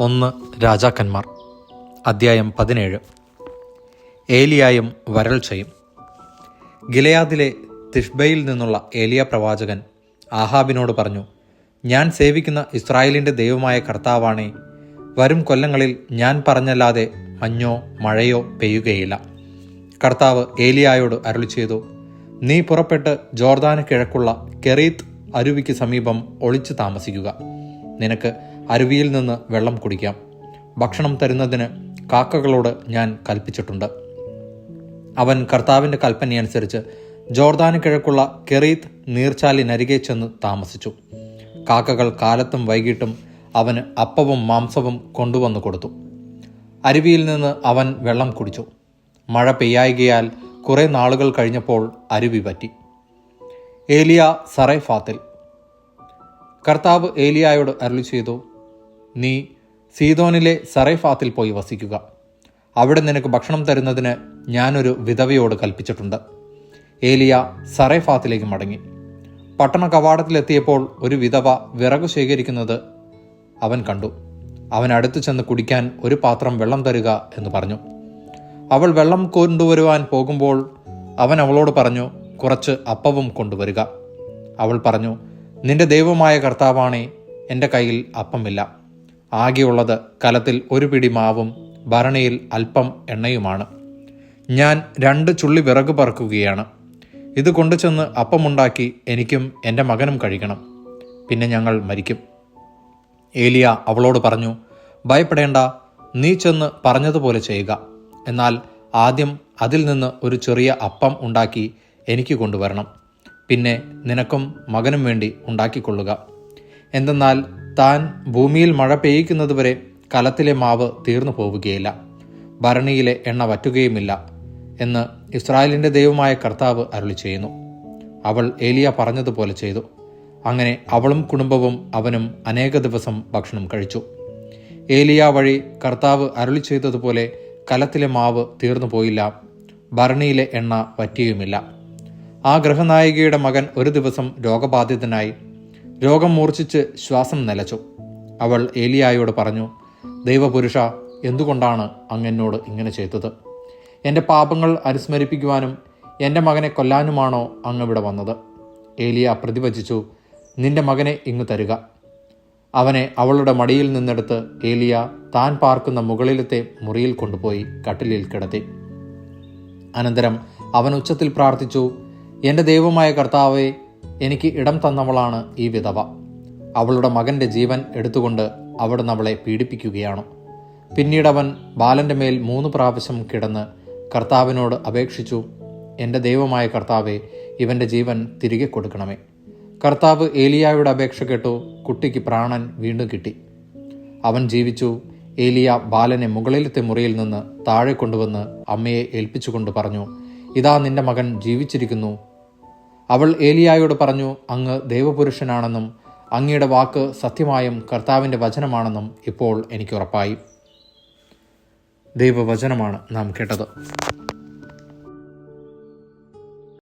ഒന്ന് രാജാക്കന്മാർ. അദ്ധ്യായം പതിനേഴ്. ഏലിയായും വരൾച്ചയും ഗിലയാദിലെ തിഷ്ബയിൽ നിന്നുള്ള ഏലിയ പ്രവാചകൻ ആഹാബിനോട് പറഞ്ഞു ഞാൻ സേവിക്കുന്ന ഇസ്രായേലിന്റെ ദൈവമായ കർത്താവാണേ വരും കൊല്ലങ്ങളിൽ ഞാൻ പറഞ്ഞല്ലാതെ മഞ്ഞോ മഴയോ പെയ്യുകയില്ല. കർത്താവ് ഏലിയായോട് അരുളി ചെയ്തു നീ പുറപ്പെട്ട് ജോർദാന് കിഴക്കുള്ള കെറീത്ത് അരുവിക്ക് സമീപം ഒളിച്ചു താമസിക്കുക. നിനക്ക് അരുവിയിൽ നിന്ന് വെള്ളം കുടിക്കാം. ഭക്ഷണം തരുന്നതിന് കാക്കകളോട് ഞാൻ കൽപ്പിച്ചിട്ടുണ്ട്. അവൻ കർത്താവിന്റെ കൽപ്പനയനുസരിച്ച് ജോർദാന് കിഴക്കുള്ള കെറീത്ത് നീർച്ചാലിനരികെ ചെന്ന് താമസിച്ചു. കാക്കകൾ കാലത്തും വൈകിട്ടും അവന് അപ്പവും മാംസവും കൊണ്ടുവന്നു കൊടുത്തു. അരുവിയിൽ നിന്ന് അവൻ വെള്ളം കുടിച്ചു. മഴ പെയ്യായികയാൽ കുറേ നാളുകൾ കഴിഞ്ഞപ്പോൾ അരുവി പറ്റി. ഏലിയ സറൈഫാത്തിൽ. കർത്താവ് ഏലിയായോട് അരുളി ചെയ്തു നീ സീതോനിലെ സറൈഫാത്തിൽ പോയി വസിക്കുക. അവിടെ നിനക്ക് ഭക്ഷണം തരുന്നതിന് ഞാനൊരു വിധവയോട് കൽപ്പിച്ചിട്ടുണ്ട്. ഏലിയ സറൈഫാത്തിലേക്ക് മടങ്ങി. പട്ടണ കവാടത്തിലെത്തിയപ്പോൾ ഒരു വിധവ വിറകു ശേഖരിക്കുന്നത് അവൻ കണ്ടു. അവൻ അടുത്തു ചെന്ന് കുടിക്കാൻ ഒരു പാത്രം വെള്ളം തരുക എന്ന് പറഞ്ഞു. അവൾ വെള്ളം കൊണ്ടുവരുവാൻ പോകുമ്പോൾ അവൻ അവളോട് പറഞ്ഞു കുറച്ച് അപ്പവും കൊണ്ടുവരിക. അവൾ പറഞ്ഞു നിന്റെ ദൈവമായ കർത്താവാണേ എന്റെ കയ്യിൽ അപ്പമില്ല. ആകെയുള്ളത് കലത്തിൽ ഒരു പിടി മാവും ഭരണിയിൽ അല്പം എണ്ണയുമാണ്. ഞാൻ രണ്ട് ചുള്ളി വിറക് പറക്കുകയാണ്. ഇത് കൊണ്ടുചെന്ന് അപ്പമുണ്ടാക്കി എനിക്കും എന്റെ മകനും കഴിക്കണം. പിന്നെ ഞങ്ങൾ മരിക്കും. ഏലിയ അവളോട് പറഞ്ഞു ഭയപ്പെടേണ്ട നീ ചെന്ന് പറഞ്ഞതുപോലെ ചെയ്യുക. എന്നാൽ ആദ്യം അതിൽ നിന്ന് ഒരു ചെറിയ അപ്പം ഉണ്ടാക്കി എനിക്ക് കൊണ്ടുവരണം. പിന്നെ നിനക്കും മകനും വേണ്ടി ഉണ്ടാക്കിക്കൊള്ളുക. എന്തെന്നാൽ താൻ ഭൂമിയിൽ മഴ പെയ്യിക്കുന്നതുവരെ കലത്തിലെ മാവ് തീർന്നു പോവുകയില്ല. ഭരണിയിലെ എണ്ണ വറ്റുകയുമില്ല എന്ന് ഇസ്രായേലിന്റെ ദൈവമായ കർത്താവ് അരുളി ചെയ്യുന്നു. അവൾ ഏലിയ പറഞ്ഞതുപോലെ ചെയ്തു. അങ്ങനെ അവളും കുടുംബവും അവനും അനേക ദിവസം ഭക്ഷണം കഴിച്ചു. ഏലിയ വഴി കർത്താവ് അരുളി ചെയ്തതുപോലെ കലത്തിലെ മാവ് തീർന്നു പോയില്ല. ഭരണിയിലെ എണ്ണ വറ്റിയുമില്ല. ആ ഗൃഹനായികയുടെ മകൻ ഒരു ദിവസം രോഗബാധിതനായി രോഗം മൂർച്ഛിച്ച് ശ്വാസം നിലച്ചു. അവൾ ഏലിയായോട് പറഞ്ഞു ദൈവപുരുഷ എന്തുകൊണ്ടാണ് അങ്ങെന്നോട് ഇങ്ങനെ ചെയ്തത്? എന്റെ പാപങ്ങൾ അനുസ്മരിപ്പിക്കുവാനും എന്റെ മകനെ കൊല്ലാനുമാണോ അങ്ങ് ഇവിടെ വന്നത്? ഏലിയ പ്രതിഭജിച്ചു നിന്റെ മകനെ ഇങ്ങ് തരിക. അവനെ അവളുടെ മടിയിൽ നിന്നെടുത്ത് ഏലിയ താൻ പാർക്കുന്ന മുകളിലത്തെ മുറിയിൽ കൊണ്ടുപോയി കട്ടിലിൽ കിടത്തി. അനന്തരം അവൻ ഉച്ചത്തിൽ പ്രാർത്ഥിച്ചു എന്റെ ദൈവമായ കർത്താവെ എനിക്ക് ഇടം തന്നവളാണ് ഈ വിധവ. അവളുടെ മകന്റെ ജീവൻ എടുത്തുകൊണ്ട് അവിടുന്ന് അവളെ പീഡിപ്പിക്കുകയാണ്. പിന്നീട് അവൻ ബാലന്റെ മേൽ മൂന്ന് പ്രാവശ്യം കിടന്ന് കർത്താവിനോട് അപേക്ഷിച്ചു എന്റെ ദൈവമായ കർത്താവെ ഇവന്റെ ജീവൻ തിരികെ കൊടുക്കണമേ. കർത്താവ് ഏലിയായുടെ അപേക്ഷ കേട്ടു കുട്ടിക്ക് പ്രാണൻ വീണ്ടും കിട്ടി. അവൻ ജീവിച്ചു. ഏലിയ ബാലനെ മുകളിലത്തെ മുറിയിൽ നിന്ന് താഴെ കൊണ്ടുവന്ന് അമ്മയെ ഏൽപ്പിച്ചുകൊണ്ട് പറഞ്ഞു ഇതാ നിന്റെ മകൻ ജീവിച്ചിരിക്കുന്നു അവൾ ഏലിയായോട് പറഞ്ഞു അങ്ങ് ദൈവപുരുഷനാണെന്നും അങ്ങയുടെ വാക്ക് സത്യമായും കർത്താവിന്റെ വചനമാണെന്നും ഇപ്പോൾ എനിക്ക് ഉറപ്പായി. ദൈവവചനമാണ് നാം കേട്ടത്.